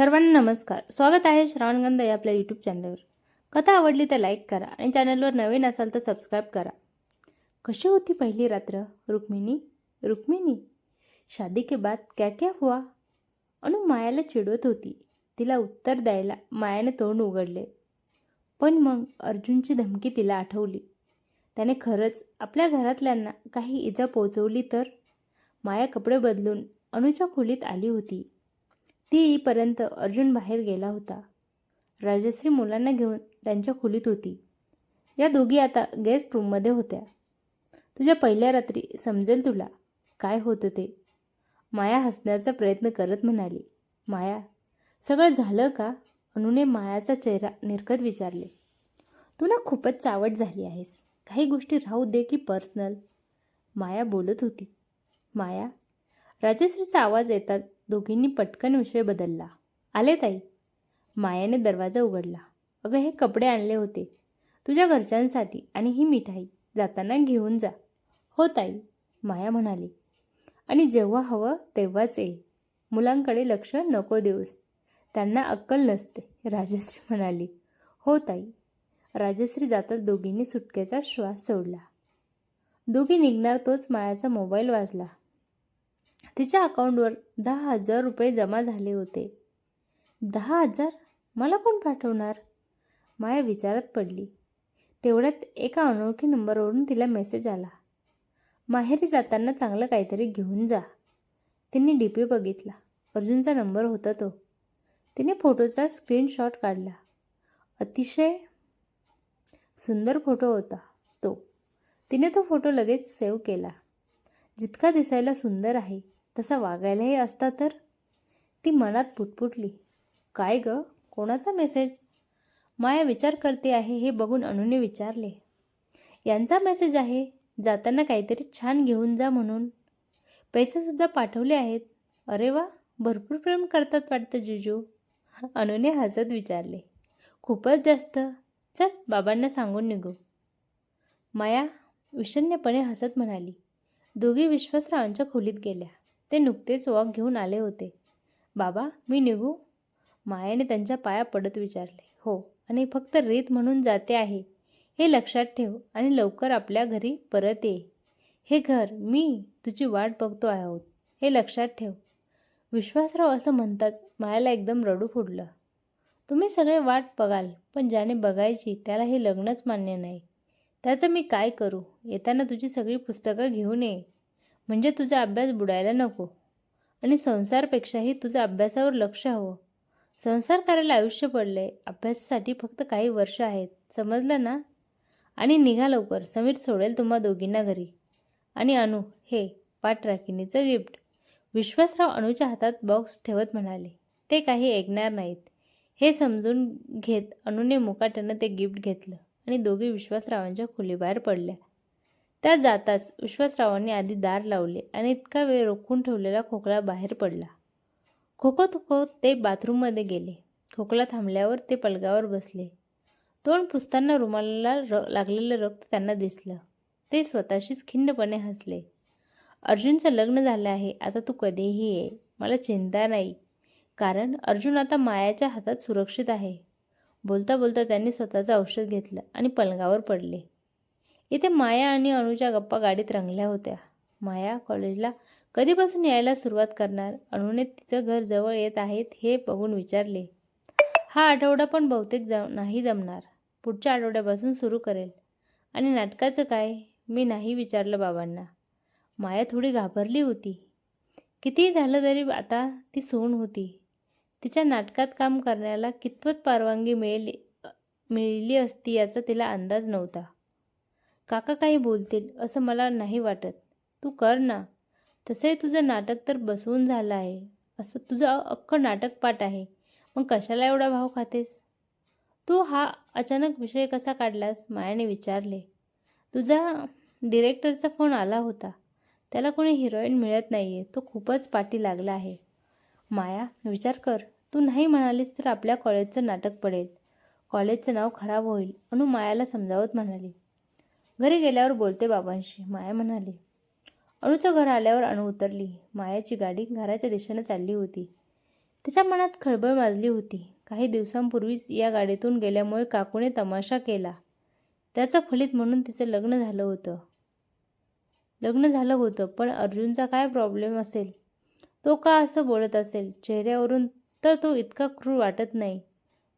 सर्वांना नमस्कार. स्वागत आहे श्रावणगंध या आपल्या यूट्यूब चॅनलवर कथा आवडली तर लाईक करा आणि चॅनलवर नवीन असाल तर सबस्क्राईब करा. कशी होती पहिली रात्र? रुक्मिणी? रुक्मिणी? शादी के बाद क्या क्या हुआ? अनु मायाला चिडवत होती. तिला उत्तर द्यायला मायाने तोंड उघडले. पण मग अर्जुनची धमकी तिला आठवली. त्याने खरंच आपल्या घरातल्यांना काही इजा पोचवली तर? माया कपडे बदलून अनुच्या खोलीत आली होती. ती येईपर्यंत अर्जुन बाहेर गेला होता. राजश्री मुलांना घेऊन त्यांच्या खोलीत होती. या दोघी आता गेस्ट रूममध्ये होत्या. तुझ्या पहिल्या रात्री समजेल तुला काय होतं ते. माया हसण्याचा प्रयत्न करत म्हणाली. माया सगळं झालं का? अनुने मायाचा चेहरा निरखत विचारले. तुला खूपच चावट झाली आहेस. काही गोष्टी राहू दे की पर्सनल माया बोलत होती. माया राजश्रीचा आवाज येतात दोघींनी पटकन विषय बदलला. आले ताई. मायाने दरवाजा उघडला. अगं हे कपडे आणले होते. तुझ्या घरच्यांसाठी आणि ही मिठाई. जाताना घेऊन जा. हो ताई माया म्हणाली. आणि जेव्हा हवं तेव्हाच ये. मुलांकडे लक्ष नको देऊस. त्यांना अक्कल नसते राजश्री म्हणाली. हो ताई. राजश्री जाताच दोघींनी सुटकेचा श्वास सोडला. दोघी निघणार तोच मायाचा मोबाईल वाजला. तिच्या अकाउंटवर दहा हजार रुपये जमा झाले होते. दहा हजार? मला कोण पाठवणार? माया विचारात पडली. तेवढ्यात एका अनोळखी नंबरवरून तिला मेसेज आला. माहेरी जाताना चांगलं काहीतरी घेऊन जा. तिने डी पी बघितला. अर्जुनचा नंबर होता तो. तिने फोटोचा स्क्रीनशॉट काढला. अतिशय सुंदर फोटो होता तो. तिने तो फोटो लगेच सेव्ह केला. जितका दिसायला सुंदर आहे तसा वागायलाही असता तर? ती मनात पुटपुटली. काय ग? कोणाचा मेसेज माया विचार करते आहे हे बघून अनुने विचारले. यांचा मेसेज आहे जाताना काहीतरी छान घेऊन जा म्हणून. पैसेसुद्धा पाठवले आहेत. अरे वा भरपूर प्रेम करतात वाटतं जिजू. अनुने हसत विचारले. खूपच जास्त. चल बाबांना सांगून निघू. माया विषण्यपणे हसत म्हणाली. दोघी विश्वासरावांच्या खोलीत गेल्या. ते नुकतेच वॉक घेऊन आले होते. बाबा मी निघू. मायाने त्यांच्या पाया पडत विचारले. हो आणि फक्त रीत म्हणून जाते आहे. हे लक्षात ठेव आणि लवकर आपल्या घरी परत ये. हे घर मी तुझी वाट बघतो आहोत. हे लक्षात ठेव. विश्वासराव असं म्हणताच मायाला एकदम रडू फुडलं तुम्ही सगळे वाट बघाल पण ज्याने बघायची त्याला हे लग्नच मान्य नाही. त्याचं मी काय करू? येताना तुझी सगळी पुस्तकं घेऊन ये. म्हणजे तुझा अभ्यास बुडायला नको. आणि संसारपेक्षाही तुझ्या अभ्यासावर लक्ष हवं. संसार करायला आयुष्य पडले अभ्यासासाठी फक्त काही वर्ष आहेत. समजलं ना? आणि निघा लवकर. समीर सोडेल तुम्हा दोघींना घरी. आणि अनु हे पाठराखिनीचं गिफ्ट. विश्वासराव अनुच्या हातात बॉक्स ठेवत म्हणाले ते काही ऐकणार नाहीत. हे समजून घेत अनुने मुकाट्यानं ते गिफ्ट घेतलं आणि दोघी विश्वासरावांच्या खोलीबाहेर पडल्या. त्या जाताच विश्वासरावांनी आधी दार लावले आणि इतका वेळ रोखून ठेवलेला खोकला बाहेर पडला. खोकत खोकत ते बाथरूममध्ये गेले. खोकला थांबल्यावर ते पलगावर बसले. तोंड पुसताना रुमालाला र लागलेलं रक्त त्यांना दिसलं. ते स्वतःशीच खिन्नपणे हसले. अर्जुनचं लग्न झालं आहे. आता तू कधीही ये. मला चिंता नाही. कारण अर्जुन आता मायाच्या हातात सुरक्षित आहे. बोलता बोलता त्यांनी स्वतःचं औषध घेतलं आणि पलंगावर पडले. इथे माया आणि अनुच्या गप्पा गाडीत रंगल्या होत्या. माया कॉलेजला कधीपासून यायला सुरुवात करणार? अणूने तिचं घर जवळ येत आहेत हे बघून विचारले. हा आठवडा पण बहुतेक जम नाही जमणार. पुढच्या आठवड्यापासून सुरू करेल. आणि नाटकाचं काय? मी नाही विचारलं बाबांना. माया थोडी घाबरली होती. कितीही झालं तरी आता ती सोन होती. तिच्या नाटकात काम करण्याला कितपत परवानगी मिळेल मिळली असती याचा तिला अंदाज नव्हता. काका काही बोलतील असं मला नाही वाटत. तू कर ना. तसंही तुझं नाटक तर बसवून झालं आहे. असं तुझं अख्खं नाटक पाठ आहे. मग कशाला एवढा भाव खातेस? तू हा अचानक विषय कसा काढलास? मायाने विचारले. तुझा डिरेक्टरचा फोन आला होता. त्याला कोणी हिरोईन मिळत नाही आहे तो खूपच पाठी लागला आहे. माया विचार कर. तू नाही म्हणालीस तर आपल्या कॉलेजचं नाटक पडेल. कॉलेजचं नाव खराब होईल अनु मायाला समजावत म्हणाली. घरी गेल्यावर बोलते बाबांशी. माया म्हणाली अणूचं घर आल्यावर अणू उतरली. मायाची गाडी घराच्या दिशेनं चालली होती. त्याच्या मनात खळबळ माजली होती. काही दिवसांपूर्वीच या गाडीतून गेल्यामुळे काकूने तमाशा केला. त्याचं फलित म्हणून तिचं लग्न झालं होतं. लग्न झालं होतं पण अर्जुनचा काय प्रॉब्लेम असेल? तो का असं बोलत असेल? चेहऱ्यावरून तर तो इतका क्रूर वाटत नाही.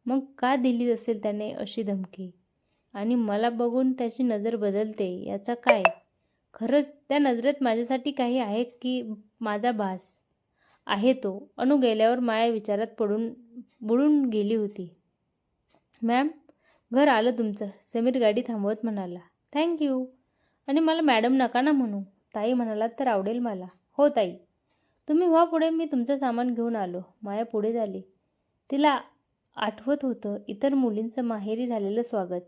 मग का दिली असेल त्याने अशी धमकी? आणि मला बघून त्याची नजर बदलते याचा काय? खरंच त्या नजरेत माझ्यासाठी काही आहे की माझा भास? आहे तो. अनु गेल्यावर माया विचारात पडून बुडून गेली होती. मॅम घर आलं तुमचं समीर गाडी थांबवत म्हणाला. थँक्यू आणि मला मॅडम नका ना म्हणू. ताई म्हणालात तर आवडेल मला. हो ताई. तुम्ही व्हा पुढे मी तुमचं सामान घेऊन आलो. माया पुढे झाली. तिला आठवत होतं इतर मुलींचं माहेरी झालेलं स्वागत.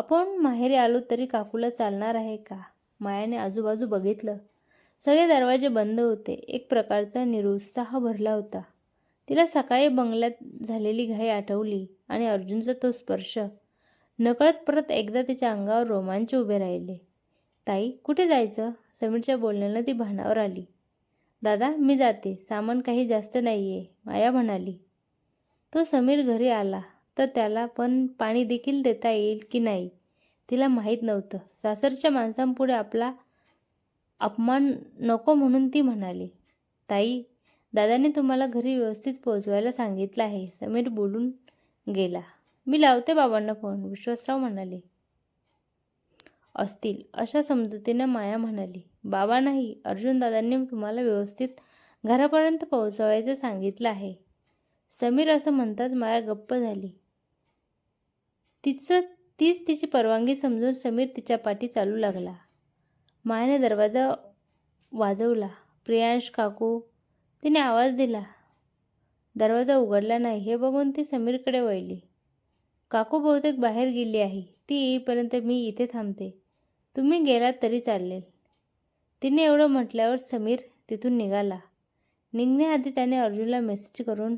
आपण माहेरी आलो तरी काकूला चालणार आहे का? मायाने आजूबाजू बघितलं. सगळे दरवाजे बंद होते. एक प्रकारचा निरुत्साह भरला होता. तिला सकाळी बंगल्यात झालेली घाई आठवली आणि अर्जुनचा तो स्पर्श. नकळत परत एकदा तिच्या अंगावर रोमांच उभे राहिले. ताई कुठे जायचं? समीरच्या बोलण्यानं ती भानावर आली. दादा मी जाते. सामान काही जास्त नाही आहे माया म्हणाली. तो समीर घरी आला. तर त्याला पण पाणी देखील देता येईल की नाही? तिला माहीत नव्हतं. सासरच्या माणसांपुढे आपला अपमान नको म्हणून ती म्हणाली ताई दादाने तुम्हाला घरी व्यवस्थित पोहोचवायला सांगितलं आहे. समीर बोलून गेला. मी लावते बाबांना फोन विश्वासराव म्हणाले. असतील अशा समजुतीनं माया म्हणाली. बाबा नाही अर्जुन दादांनी तुम्हाला व्यवस्थित घरापर्यंत पोहोचवायचं सांगितलं आहे. समीर असं म्हणताच माया गप्प झाली. तिचं तीच तिची परवानगी समजून समीर तिच्या पाठी चालू लागला. मायाने दरवाजा वाजवला. प्रियांश काकू तिने आवाज दिला. दरवाजा उघडला नाही. हे बघून ती समीरकडे वळली. काकू बहुतेक बाहेर गेली आहे. ती येईपर्यंत मी इथे थांबते. तुम्ही गेलात तरी चालेल. तिने एवढं म्हटल्यावर समीर तिथून निघाला. निघण्याआधी त्याने अर्जुनला मेसेज करून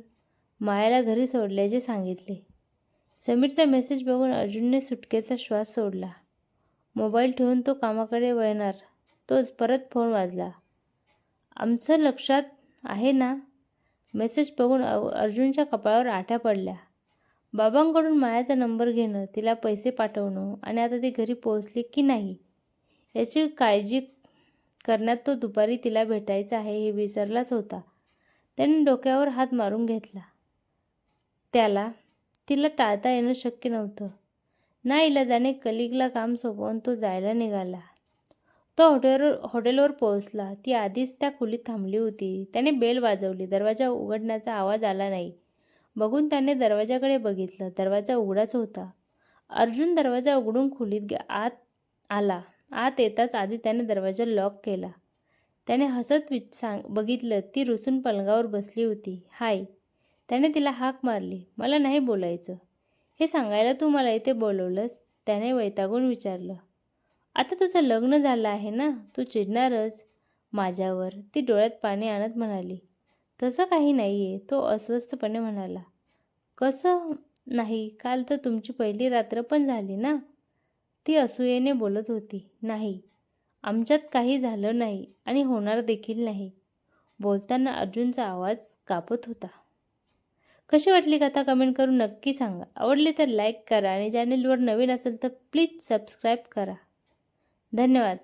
मायाला घरी सोडल्याचे सांगितले. समीरचा मेसेज बघून अर्जुनने सुटकेचा श्वास सोडला. मोबाईल ठेवून तो कामाकडे वळणार. तोच परत फोन वाजला. आमचं लक्षात आहे ना? मेसेज बघून अ- अर्जुनच्या कपाळावर आठ्या पडल्या. बाबांकडून मायाचा नंबर घेणं तिला पैसे पाठवणं आणि आता ती घरी पोहोचली की नाही? याची काळजी करण्यात तो दुपारी तिला भेटायचा आहे हे विसरलाच होता. त्याने डोक्यावर हात मारून घेतला. त्याला तिला टाळता येणं शक्य नव्हतं. ना इलाजाने कलिगला काम सोपवून तो जायला निघाला. तो हॉटेलवर हॉटेलवर पोहोचला. ती आधीच त्या खोलीत थांबली होती. त्याने बेल वाजवली. दरवाजा उघडण्याचा आवाज आला नाही. बघून त्याने दरवाजाकडे बघितलं. दरवाजा उघडाच होता. अर्जुन दरवाजा उघडून खोलीत आत आला. आत येताच आधी त्याने दरवाजा लॉक केला. त्याने हसत विच सांग बघितलं. ती रुसून पलंगावर बसली होती. हाय त्याने तिला हाक मारली. मला नाही बोलायचं. हे सांगायला तू मला इथे बोलवलंस. त्याने वैतागून विचारलं. आता तुझं लग्न झालं आहे ना? तू चिडणारच. माझ्यावर ती डोळ्यात पाणी आणत म्हणाली. तसं काही नाही आहे तो अस्वस्थपणे म्हणाला. कसं? नाही काल तर तुमची पहिली रात्र पण झाली ना? ती असूयेने बोलत होती. नाही आमच्यात काही झालं नाही आणि होणार देखील नाही. बोलताना अर्जुनचा आवाज कापत होता. कशी वाटली कथा कमेंट करून नक्की सांगा. आवडली तर लाईक करा आणि चॅनेलवर नवीन असेल तर प्लीज सबस्क्राईब करा. धन्यवाद.